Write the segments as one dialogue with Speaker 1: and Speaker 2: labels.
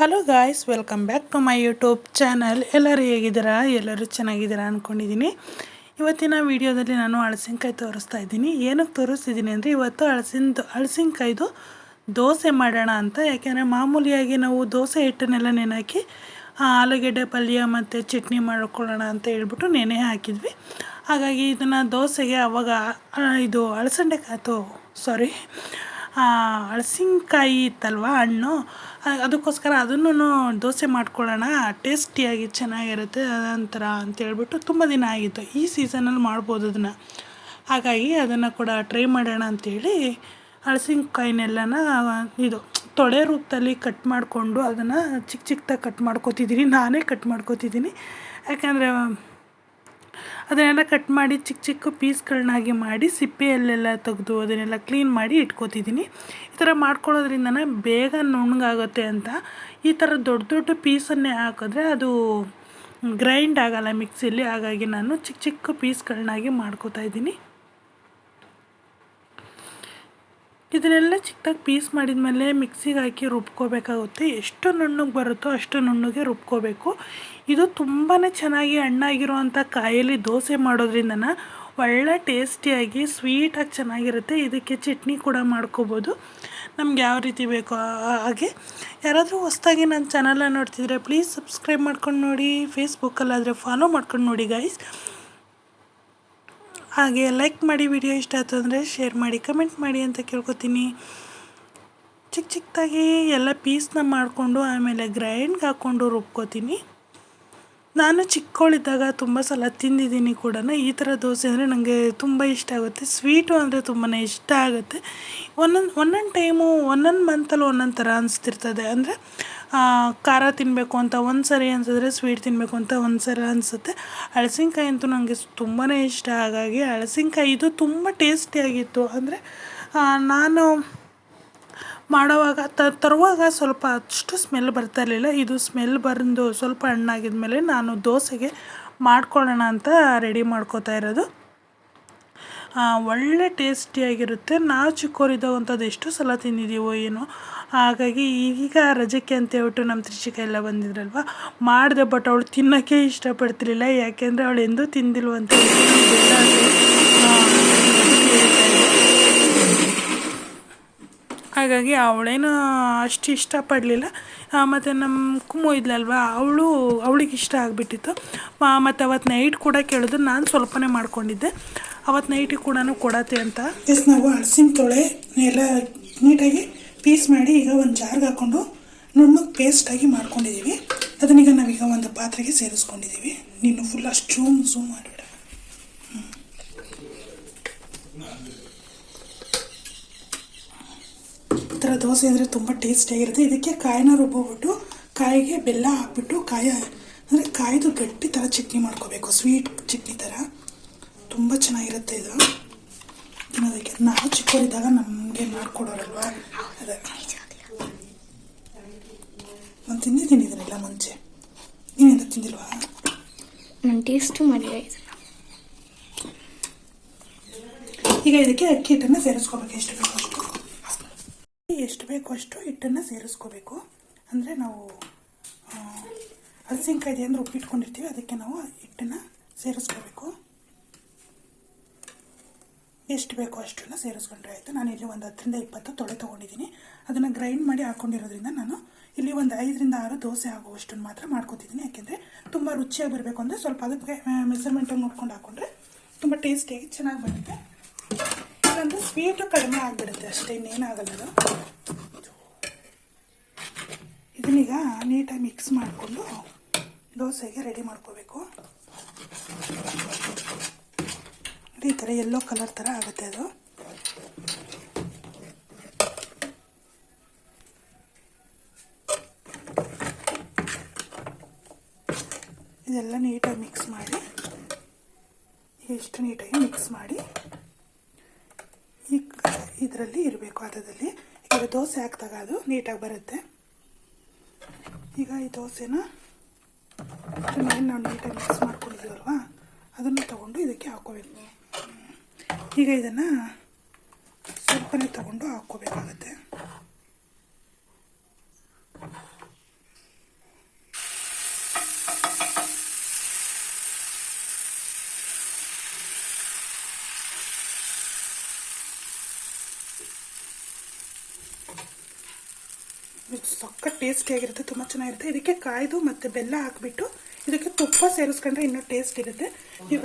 Speaker 1: Hello guys welcome back to my YouTube channel ಎಲ್ಲರೂ ಹೇಗಿದ್ದೀರಾ? ಎಲ್ಲರೂ ಚೆನ್ನಾಗಿದ್ದೀರಾ ಅಂದ್ಕೊಂಡಿದ್ದೀನಿ ಇವತ್ತಿನ ವಿಡಿಯೋದಲ್ಲಿ ನಾನು ಹಳಸಿನ್ಕಾಯಿ ತೋರಿಸ್ತಾ ಇದ್ದೀನಿ. ಏನಕ್ಕೆ ತೋರಿಸ್ತಿದ್ದೀನಿ ಅಂದರೆ ಇವತ್ತು ಹಳಸಿನ ಹಳಸಿನ್ಕಾಯ್ದು ದೋಸೆ ಮಾಡೋಣ ಅಂತ. ಯಾಕೆಂದರೆ ಮಾಮೂಲಿಯಾಗಿ ನಾವು ದೋಸೆ ಹಿಟ್ಟನ್ನೆಲ್ಲ ನೆನೆಹಾಕಿ ಆಲೂಗೆಡ್ಡೆ ಪಲ್ಯ ಮತ್ತು ಚಟ್ನಿ ಮಾಡ್ಕೊಳ್ಳೋಣ ಅಂತ ಹೇಳ್ಬಿಟ್ಟು ನೆನೆ ಹಾಕಿದ್ವಿ. ಹಾಗಾಗಿ ಇದನ್ನು ದೋಸೆಗೆ ಅವಾಗ ಇದು ಹಳಸಂಡೆ ಅಳಸಂಡೆಕಾಯ್ತು ಸಾರಿ ಹಳಸಿನ್ಕಾಯಿ ಇತ್ತಲ್ವ ಹಣ್ಣು ಅದಕ್ಕೋಸ್ಕರ ಅದನ್ನು ದೋಸೆ ಮಾಡ್ಕೊಳ್ಳೋಣ, ಟೇಸ್ಟಿಯಾಗಿ ಚೆನ್ನಾಗಿರುತ್ತೆ ಅದೊಂಥರ ಅಂತೇಳ್ಬಿಟ್ಟು ತುಂಬ ದಿನ ಆಗಿತ್ತು. ಈ ಸೀಸನಲ್ಲಿ ಮಾಡ್ಬೋದು ಅದನ್ನು. ಹಾಗಾಗಿ ಅದನ್ನು ಕೂಡ ಟ್ರೈ ಮಾಡೋಣ ಅಂಥೇಳಿ ಹಳಸಿನ್ಕಾಯಿನೆಲ್ಲನ ಇದು ತೊಳೆ ರೂಪದಲ್ಲಿ ಕಟ್ ಮಾಡಿಕೊಂಡು ಅದನ್ನು ಚಿಕ್ಕ ಚಿಕ್ಕದಾಗಿ ಕಟ್ ಮಾಡ್ಕೋತಿದ್ದೀನಿ ನಾನೇ ಕಟ್ ಮಾಡ್ಕೋತಿದ್ದೀನಿ ಯಾಕಂದರೆ ಅದನ್ನೆಲ್ಲ ಕಟ್ ಮಾಡಿ ಚಿಕ್ಕ ಚಿಕ್ಕ ಪೀಸ್ಗಳನ್ನಾಗಿ ಮಾಡಿ ಸಿಪ್ಪೆಯಲ್ಲೆಲ್ಲ ತೆಗೆದು ಅದನ್ನೆಲ್ಲ ಕ್ಲೀನ್ ಮಾಡಿ ಇಟ್ಕೋತಿದ್ದೀನಿ ಈ ಥರ ಮಾಡ್ಕೊಳ್ಳೋದ್ರಿಂದನೇ ಬೇಗ ನುಣ್ಣಗಾಗುತ್ತೆ ಅಂತ. ಈ ಥರ ದೊಡ್ಡ ದೊಡ್ಡ ಪೀಸನ್ನೇ ಹಾಕಿದ್ರೆ ಅದು ಗ್ರೈಂಡ್ ಆಗಲ್ಲ ಮಿಕ್ಸಿಲಿ ಹಾಗಾಗಿ ನಾನು ಚಿಕ್ಕ ಚಿಕ್ಕ ಪೀಸ್ಗಳನ್ನಾಗಿ ಮಾಡ್ಕೋತಾ ಇದ್ದೀನಿ. ಇದನ್ನೆಲ್ಲ ಚಿಕ್ಕದಾಗಿ ಪೀಸ್ ಮಾಡಿದ್ಮೇಲೆ ಮಿಕ್ಸಿಗೆ ಹಾಕಿ ರುಬ್ಕೋಬೇಕಾಗುತ್ತೆ. ಎಷ್ಟು ನುಣ್ಣಗೆ ಬರುತ್ತೋ ಅಷ್ಟು ನುಣ್ಣಗೆ ರುಬ್ಕೋಬೇಕು. ಇದು ತುಂಬಾ ಚೆನ್ನಾಗಿ ಹಣ್ಣಾಗಿರುವಂಥ ಕಾಯಲ್ಲಿ ದೋಸೆ ಮಾಡೋದ್ರಿಂದ ಒಳ್ಳೆ ಟೇಸ್ಟಿಯಾಗಿ ಸ್ವೀಟಾಗಿ ಚೆನ್ನಾಗಿರುತ್ತೆ. ಇದಕ್ಕೆ ಚಟ್ನಿ ಕೂಡ ಮಾಡ್ಕೋಬೋದು. ನಮ್ಗೆ ಯಾವ ರೀತಿ ಬೇಕೋ ಹಾಗೆ. ಯಾರಾದರೂ ಹೊಸ್ದಾಗಿ ನನ್ನ ಚಾನಲನ್ನು ನೋಡ್ತಿದ್ರೆ ಪ್ಲೀಸ್ ಸಬ್ಸ್ಕ್ರೈಬ್ ಮಾಡ್ಕೊಂಡು ನೋಡಿ. ಫೇಸ್ಬುಕ್ಕಲ್ಲಾದರೆ ಫಾಲೋ ಮಾಡ್ಕೊಂಡು ನೋಡಿ ಗೈಸ್ ಹಾಗೆ ಲೈಕ್ ಮಾಡಿ ವಿಡಿಯೋ ಇಷ್ಟ ಆಯಿತು ಅಂದರೆ ಶೇರ್ ಮಾಡಿ ಕಮೆಂಟ್ ಮಾಡಿ ಅಂತ ಕೇಳ್ಕೊತೀನಿ. ಚಿಕ್ಕ ಚಿಕ್ಕದಾಗಿ ಎಲ್ಲ ಪೀಸ್ನ ಮಾಡಿಕೊಂಡು ಆಮೇಲೆ ಗ್ರೈಂಡ್ಗೆ ಹಾಕ್ಕೊಂಡು ರುಬ್ಕೋತೀನಿ. ನಾನು ಚಿಕ್ಕವಳಿದ್ದಾಗ ತುಂಬ ಸಲ ತಿಂದಿದ್ದೀನಿ ಕೂಡ. ಈ ಥರ ದೋಸೆ ಅಂದರೆ ನನಗೆ ತುಂಬ ಇಷ್ಟ ಆಗುತ್ತೆ. ಸ್ವೀಟು ಅಂದರೆ ತುಂಬಾ ಇಷ್ಟ ಆಗುತ್ತೆ. ಒಂದೊಂದು ಒಂದೊಂದು ಟೈಮು, ಒಂದೊಂದು ಮಂತಲ್ಲಿ ಒಂದೊಂದು ಥರ ಅನಿಸ್ತಿರ್ತದೆ. ಅಂದರೆ ಖಾರ ತಿನ್ನಬೇಕು ಅಂತ ಒಂದು ಸರಿ ಅನ್ಸಿದ್ರೆ ಸ್ವೀಟ್ ತಿನ್ನಬೇಕು ಅಂತ ಒಂದು ಸಲ ಅನಿಸುತ್ತೆ. ಹಳಸಿನ್ಕಾಯಿ ಅಂತೂ ನನಗೆ ತುಂಬಾ ಇಷ್ಟ. ಹಾಗಾಗಿ ಹಳಸಿನ್ಕಾಯಿ ಇದು ತುಂಬ ಟೇಸ್ಟಿಯಾಗಿತ್ತು. ಅಂದರೆ ನಾನು ಮಾಡೋವಾಗ ತರುವಾಗ ಸ್ವಲ್ಪ ಅಷ್ಟು ಸ್ಮೆಲ್ ಬರ್ತಾ ಇರಲಿಲ್ಲ. ಇದು ಸ್ಮೆಲ್ ಬಂದು ಸ್ವಲ್ಪ ಹಣ್ಣಾಗಿದ ಮೇಲೆ ನಾನು ದೋಸೆಗೆ ಮಾಡ್ಕೊಳ್ಳೋಣ ಅಂತ ರೆಡಿ ಮಾಡ್ಕೋತಾ ಇರೋದು. ಒಳ್ಳೆ ಟೇಸ್ಟಿಯಾಗಿರುತ್ತೆ ನಾವು ಚಿಕ್ಕವರಿದ್ದಾಗ ಅಂಥದ್ದು ಎಷ್ಟು ಸಲ ತಿಂದಿದ್ದೀವೋ ಏನೋ. ಹಾಗಾಗಿ ಈಗ ರಜಕ್ಕೆ ಅಂತ ಹೇಳ್ಬಿಟ್ಟು ನಮ್ಮ ತ್ರಿಷಿಕ ಎಲ್ಲ ಬಂದಿದ್ರಲ್ವ? ಮಾಡಿದೆ ಬಟ್ ಅವಳು ತಿನ್ನೋಕ್ಕೆ ಇಷ್ಟಪಡ್ತಿರ್ಲಿಲ್ಲ. ಯಾಕೆಂದರೆ ಅವಳು ಎಂದೂ ತಿಂದಿಲ್ವಂತ ಹಾಗಾಗಿ ಅವಳೇನು ಅಷ್ಟು ಇಷ್ಟಪಡಲಿಲ್ಲ. ಮತ್ತು ನಮ್ಮ ಕುಮ್ಮು ಇದ್ಲಲ್ವ, ಅವಳು ಅವಳಿಗೆ ಇಷ್ಟ ಆಗಿಬಿಟ್ಟಿತ್ತು. ಮತ್ತು ಅವತ್ತು ನೈಟ್ ಕೂಡ ಕೇಳಿದ್ರು, ನಾನು ಸ್ವಲ್ಪನೇ ಮಾಡ್ಕೊಂಡಿದ್ದೆ. ಅವತ್ತು ನೈಟಿಗೆ ಕೂಡ ಕೊಡತ್ತೆ ಅಂತ. ಎಸ್, ನಾವು ಹಳಸಿನ ತೊಳೆ ಎಲ್ಲ ನೀಟಾಗಿ ಪೀಸ್ ಮಾಡಿ ಈಗ ಒಂದು ಜಾರ್ಗೆ ಹಾಕ್ಕೊಂಡು ನುಣ್ಣಗೆ ಪೇಸ್ಟಾಗಿ ಮಾಡ್ಕೊಂಡಿದ್ದೀವಿ ಅದನ್ನೀಗ ನಾವೀಗ ಒಂದು ಪಾತ್ರೆಗೆ ಸೇರಿಸ್ಕೊಂಡಿದ್ದೀವಿ ನೀನು ಫುಲ್ ಅಷ್ಟು ಜೂಮ್ ಝೂಮ್ ಮಾಡಿಬಿಡ. ಥರ ದೋಸೆ ಅಂದರೆ ತುಂಬ ಟೇಸ್ಟಿಯಾಗಿರುತ್ತೆ ಇದಕ್ಕೆ ಕಾಯಿನ ರುಬ್ಬಿಬಿಟ್ಟು ಕಾಯಿಗೆ ಬೆಲ್ಲ ಹಾಕ್ಬಿಟ್ಟು ಕಾಯ ಅಂದರೆ ಕಾಯ್ದು ಗಟ್ಟಿ ಥರ ಚಟ್ನಿ ಮಾಡ್ಕೋಬೇಕು. ಸ್ವೀಟ್ ಚಟ್ನಿ ಥರ ತುಂಬ ಚೆನ್ನಾಗಿರುತ್ತೆ ಇದು. ತಿನ್ನೋದಕ್ಕೆ. ನಾವು ಚಿಕ್ಕವರಿದ್ದಾಗ ನಮಗೆ ಮಾಡಿಕೊಡೋರಲ್ವ? ಅದೇ. ನಾನು ತಿಂದಿದ್ದೀನಿ ಇದನ್ನೆಲ್ಲ ಮುಂಚೆ. ನೀನಿಂದ ತಿಂದಿಲ್ವಾ?
Speaker 2: ನಾನು ಟೇಸ್ಟು ಮಾಡಿದೆ
Speaker 1: ಈಗ ಇದಕ್ಕೆ ಅಕ್ಕಿ ಹಿಟ್ಟನ್ನು ಸೇರಿಸ್ಕೋಬೇಕು. ಎಷ್ಟು ಬೇಕೋ? ಎಷ್ಟು ಬೇಕೋ ಅಷ್ಟು ಹಿಟ್ಟನ್ನು ಸೇರಿಸ್ಕೋಬೇಕು. ಅಂದರೆ ನಾವು ಹಲಸಿನಕಾಯಿ ಇದೆ ಅಂದರೆ ಉಪ್ಪಿಟ್ಕೊಂಡಿರ್ತೀವಿ, ಅದಕ್ಕೆ ನಾವು ಹಿಟ್ಟನ್ನು ಸೇರಿಸ್ಕೋಬೇಕು. ಎಷ್ಟು ಬೇಕೋ ಅಷ್ಟನ್ನು ಸೇರಿಸ್ಕೊಂಡ್ರೆ ಆಯಿತು. ನಾನು ಇಲ್ಲಿ ಒಂದು ಹತ್ತರಿಂದ ಇಪ್ಪತ್ತು ತೊಳೆ ತೊಗೊಂಡಿದ್ದೀನಿ. ಅದನ್ನು ಗ್ರೈಂಡ್ ಮಾಡಿ ಹಾಕ್ಕೊಂಡಿರೋದ್ರಿಂದ ನಾನು ಇಲ್ಲಿ ಒಂದು ಐದರಿಂದ ಆರು ದೋಸೆ ಆಗುವಷ್ಟನ್ನು ಮಾತ್ರ ಮಾಡ್ಕೊತಿದ್ದೀನಿ. ಯಾಕೆಂದರೆ ತುಂಬ ರುಚಿಯಾಗಿ ಬರಬೇಕು ಅಂದರೆ ಸ್ವಲ್ಪ ಅದಕ್ಕೆ ಮೆಸರ್ಮೆಂಟಾಗಿ ನೋಡ್ಕೊಂಡು ಹಾಕ್ಕೊಂಡ್ರೆ ತುಂಬ ಟೇಸ್ಟಿಯಾಗಿ ಚೆನ್ನಾಗಿ ಬರುತ್ತೆ. ಸ್ವೀಟು ಕಡಿಮೆ ಆಗಿಬಿಡುತ್ತೆ ಅಷ್ಟೇ ಇನ್ನೇನಾಗಲ್ಲ ಅದು ಇದನ್ನೀಗ ನೀಟಾಗಿ ಮಿಕ್ಸ್ ಮಾಡಿಕೊಂಡು ದೋಸೆಗೆ ರೆಡಿ ಮಾಡ್ಕೋಬೇಕು. ಈ ಥರ ಎಲ್ಲೋ ಕಲರ್ ಥರ ಆಗುತ್ತೆ ಅದು. ಇದೆಲ್ಲ ನೀಟಾಗಿ ಮಿಕ್ಸ್ ಮಾಡಿ ಎಷ್ಟು ನೀಟಾಗಿ ಮಿಕ್ಸ್ ಮಾಡಿ. ಈ ಇದರಲ್ಲಿ ಇರಬೇಕು ಅದರಲ್ಲಿ. ಈಗ ದೋಸೆ ಹಾಕಿದಾಗ ಅದು ನೀಟಾಗಿ ಬರುತ್ತೆ. ಈಗ ಈ ದೋಸೆನ ಏನು ನಾವು ನೀಟಾಗಿ ಮಿಕ್ಸ್ ಮಾಡ್ಕೊಂಡಿದ್ದೀವಲ್ವಾ, ಅದನ್ನು ತಗೊಂಡು ಇದಕ್ಕೆ ಹಾಕ್ಕೋಬೇಕು. ಈಗ ಇದನ್ನು ಸ್ವಲ್ಪನೇ ತಗೊಂಡು ಹಾಕ್ಕೋಬೇಕಾಗತ್ತೆ. ಸಕ್ಕ ಟೇಸ್ಟಿಯಾಗಿರುತ್ತೆ ತುಂಬ ಚೆನ್ನಾಗಿರುತ್ತೆ. ಇದಕ್ಕೆ ಕಾಯ್ದು ಮತ್ತು ಬೆಲ್ಲ ಹಾಕಿಬಿಟ್ಟು ಇದಕ್ಕೆ ತುಪ್ಪ ಸೇರಿಸ್ಕೊಂಡ್ರೆ ಇನ್ನೂ ಟೇಸ್ಟ್ ಇರುತ್ತೆ. ನೀವು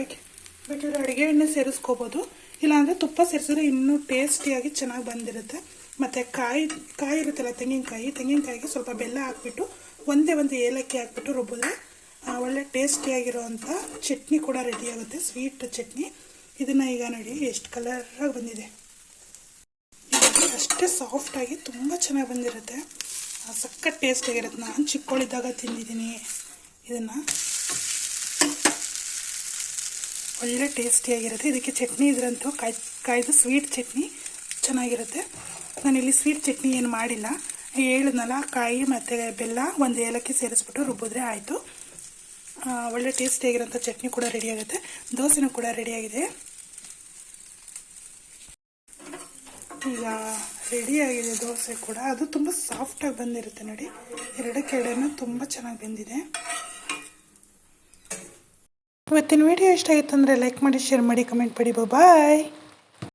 Speaker 1: ಬೇಕಾದ್ರೆ ಅಡುಗೆ ಎಣ್ಣೆ ಸೇರಿಸ್ಕೋಬೋದು. ಇಲ್ಲಾಂದರೆ ತುಪ್ಪ ಸೇರಿಸಿದ್ರೆ ಇನ್ನೂ ಟೇಸ್ಟಿಯಾಗಿ ಚೆನ್ನಾಗಿ ಬಂದಿರುತ್ತೆ. ಮತ್ತು ಕಾಯಿ ಕಾಯಿ ಇರುತ್ತಲ್ಲ ತೆಂಗಿನಕಾಯಿ ತೆಂಗಿನಕಾಯಿಗೆ ಸ್ವಲ್ಪ ಬೆಲ್ಲ ಹಾಕ್ಬಿಟ್ಟು ಒಂದೇ ಒಂದು ಏಲಕ್ಕಿ ಹಾಕ್ಬಿಟ್ಟು ರುಬ್ಬಿದ್ರೆ ಒಳ್ಳೆ ಟೇಸ್ಟಿಯಾಗಿರೋವಂಥ ಚಟ್ನಿ ಕೂಡ ರೆಡಿ ಆಗುತ್ತೆ ಸ್ವೀಟ್ ಚಟ್ನಿ. ಇದನ್ನು ಈಗ ನೋಡಿ ಎಷ್ಟು ಕಲರಾಗಿ ಬಂದಿದೆ. ಅಷ್ಟೇ ಸಾಫ್ಟಾಗಿ ತುಂಬ ಚೆನ್ನಾಗಿ ಬಂದಿರುತ್ತೆ. ಸಖತ್ ಟೇಸ್ಟಿಯಾಗಿರುತ್ತೆ ನಾನು ಚಿಕ್ಕವಳಿದ್ದಾಗ ತಿಂದಿದ್ದೀನಿ. ಇದನ್ನು ಒಳ್ಳೆ ಟೇಸ್ಟಿಯಾಗಿರುತ್ತೆ ಇದಕ್ಕೆ ಚಟ್ನಿ ಇದ್ರಂತೂ ಕಾಯಿ, ಕಾಯ್ದು ಸ್ವೀಟ್ ಚಟ್ನಿ ಚೆನ್ನಾಗಿರುತ್ತೆ. ನಾನಿಲ್ಲಿ ಸ್ವೀಟ್ ಚಟ್ನಿ ಏನು ಮಾಡಿಲ್ಲ. ಹೇಳಿದ್ನಲ್ಲ ಕಾಯಿ ಮತ್ತು ಬೆಲ್ಲ ಒಂದು ಏಲಕ್ಕಿ ಸೇರಿಸ್ಬಿಟ್ಟು ರುಬ್ಬಿದ್ರೆ ಆಯಿತು. ಒಳ್ಳೆ ಟೇಸ್ಟಿಯಾಗಿರೋಂಥ ಚಟ್ನಿ ಕೂಡ ರೆಡಿಯಾಗುತ್ತೆ ದೋಸೆನೂ ಕೂಡ ರೆಡಿಯಾಗಿದೆ ಈಗ ರೆಡಿಯಾಗಿದೆ ದೋಸೆ ಕೂಡ. ಅದು ತುಂಬ ಸಾಫ್ಟಾಗಿ ಬಂದಿರುತ್ತೆ ನೋಡಿ. ಎರಡಕ್ಕೆರಡೂ ತುಂಬ ಚೆನ್ನಾಗಿ ಬಂದಿದೆ. ಇವತ್ತಿನ ವಿಡಿಯೋ ಇಷ್ಟ ಆಯಿತು ಅಂದರೆ ಲೈಕ್ ಮಾಡಿ ಶೇರ್ ಮಾಡಿ ಕಮೆಂಟ್ ಮಾಡಿ. ಬಾಯ್